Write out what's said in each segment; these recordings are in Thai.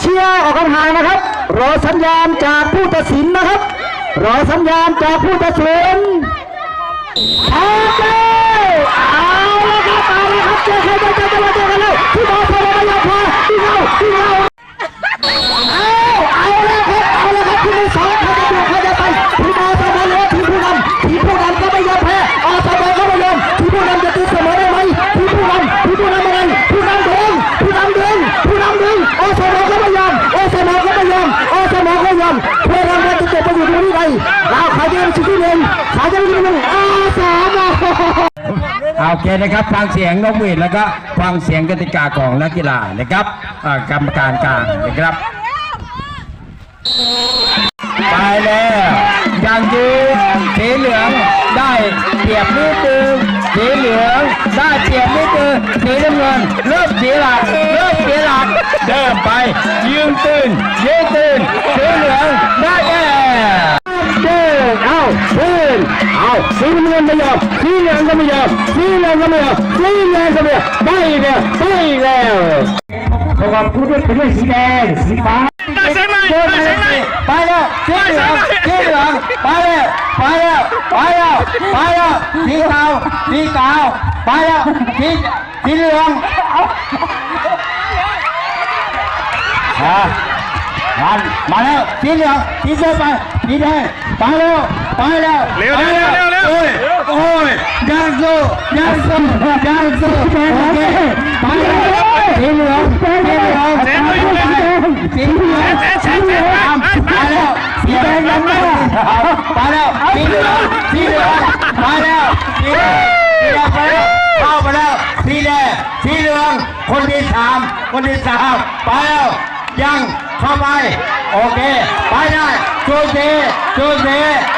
เชียร์ออกห่างนะครับ รอสัญญาณจากผู้ตัดสินนะครับ รอสัญญาณจากผู้ตัดสินเอาเลยเอาละครับเอาละครับเจ ขายเด่นึ่งขายเดินชิ้นที่หนึ่งอสมโอเคนะครับฟังเสียงนกหวีดแล้วก็ฟังเสียงกติกาของนักกีฬานะครับกรรมการกลางนะครับไปแล้วอย่างนี้สีเหลืองได้เปรียบนิดนึงสีเหลืองได้เปรียบนิดนึงสีน้ำเงินเริ่มเสียหลักเริ่มเสียหลักเดินไปยืนตื่นยืนตื่นสีเหลือง สีน้ำเงินไม่ยอมสีเหลืองก็ไม่ยอมสีเหลืองก็ไม่ยอมสีแดงก็ไม่ยอมไปแล้วไปแล้วประกอบคู่ด้วยไปด้วยสีแดงสีฟ้าได้ใช่ไหมเดินได้ไปใช่ไหมไปแล้วสีเหลืองสีเหลืองไปแล้วไปแล้วไปแล้วไปแล้วสีขาวสีขาวไปแล้วสีสีเหลืองอ่ามามาแล้วสีเหลืองสีเดินไปสีแดงไปแล้วไปแล้วเร็วเร็วเร็วเร็ว โอ้ยโอ้ย ยังสู้ยังสู้ยังสู้โอเคไปแล้วสีเหลืองสีเหลืองเซนตัวอยู่เลยสีเหลืองเซนเซนเซนไปแล้วสีแดงยังไม่ไปแล้วสีเหลืองสีเหลืองไปแล้วสีแดงสีแดงไปแล้วเข้าไปแล้วสีแดงสีเหลืองคนที่สามคนที่สามไปแล้วยังเข้าไปโอเคไปได้จูเซจูเซสีแดงสี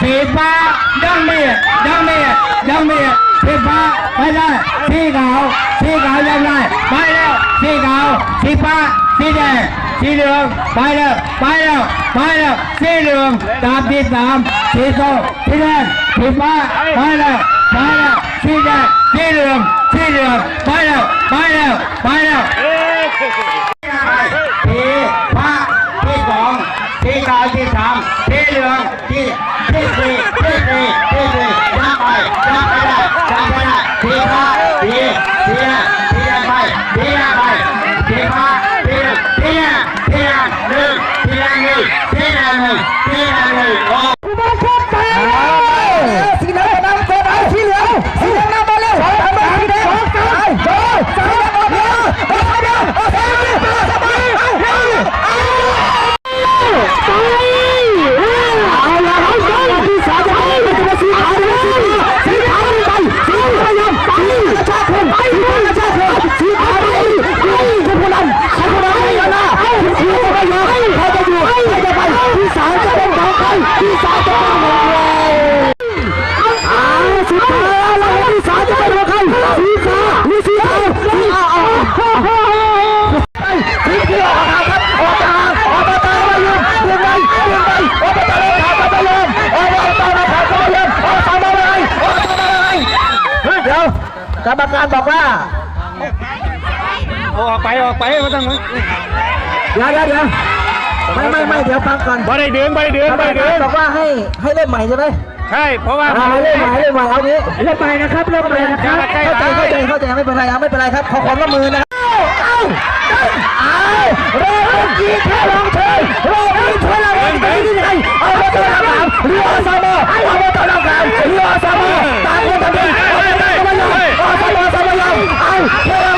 สีเหลืองไปแล้วไปแล้วจูเซจูเซสีเหลืองเหลืองนี่สีเหลืองเหลืองนี่ แดงหนึ่งสีแดงหนึ่งสีแดงหนึ่งโอ้ สีแดงครับไปสีแดงนำเกิดเอาสีเหลืองสีแดงนำมาเร็วทำไมสีแดงสองสามสองสามออกเร็วออกเร็วออกเร็วสบายเอาเร็วเอาไปเอาละเอาที่สามจะให้มันจะสีขาวสีขาวไปสีพยายามสีกระชากคนสีกระชากคนสีขาวไปนี่คือผู้นำใครผู้นำไม่ยอมนะสีขาวก็ไม่ยอมใครจะอยู่ใครจะไปที่สามจะเป็นของใครที่สามจะเป็นของเรา อาสุดท้ายแล้วที่สามจะเป็นของใครสีฟ้าหรือสีขาวสีขาวสีเขียวออกมาครับออกมาออกมาตายมายืนยืนไปยืนไปออกมาตายมาขาดมายืนออกมาตายมาขาดมายืนออกมามาเลยออกมามาเลยเดี๋ยว กรรมการบอกว่าออกไปออกไปมาตั้งเดี๋ยวเดี๋ยวเดี๋ยวไม่ไม่ไม่เดี๋ยวฟังก่อนบ่ได้เดือนบ่ได้เดือนกรรมบ่ได้เดืกาอรนบอกว่าให้ให้เล่นใหม่ใช่ไหมใช่เพราะว่าอ่าเล่นใหม่เล่นใหม่เอางี้เล่นใหม่นะครับเล่นใหม่นะครับเข้าใจเข้าใจเข้าใจไม่เป็นไรครับไม่เป็นไรครับขอความร่วมมือนะครับเอ้าเอ้าเอ้าเริ่มกีแค่ลองเชิญ เอ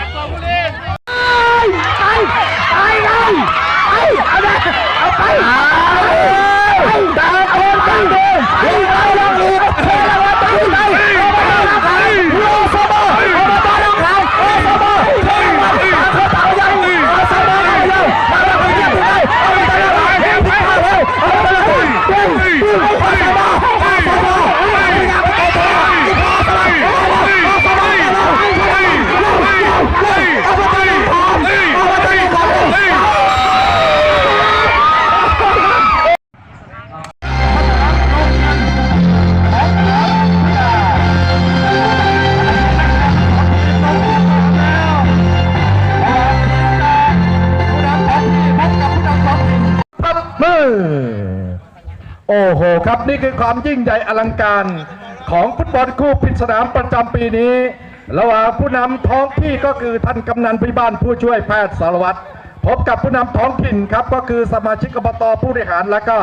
โอ้โหครับนี่คือความยิ่งใหญ่อลังการของฟุตบอลคู่ปิดสนามประจำปีนี้ ระหว่างผู้นำท้องที่ก็คือท่านกำนันพิบ้านผู้ช่วยแพทย์สารวัตรพบกับผู้นำท้องถิ่นครับก็คือสมาชิกอบตผู้บริหารและก็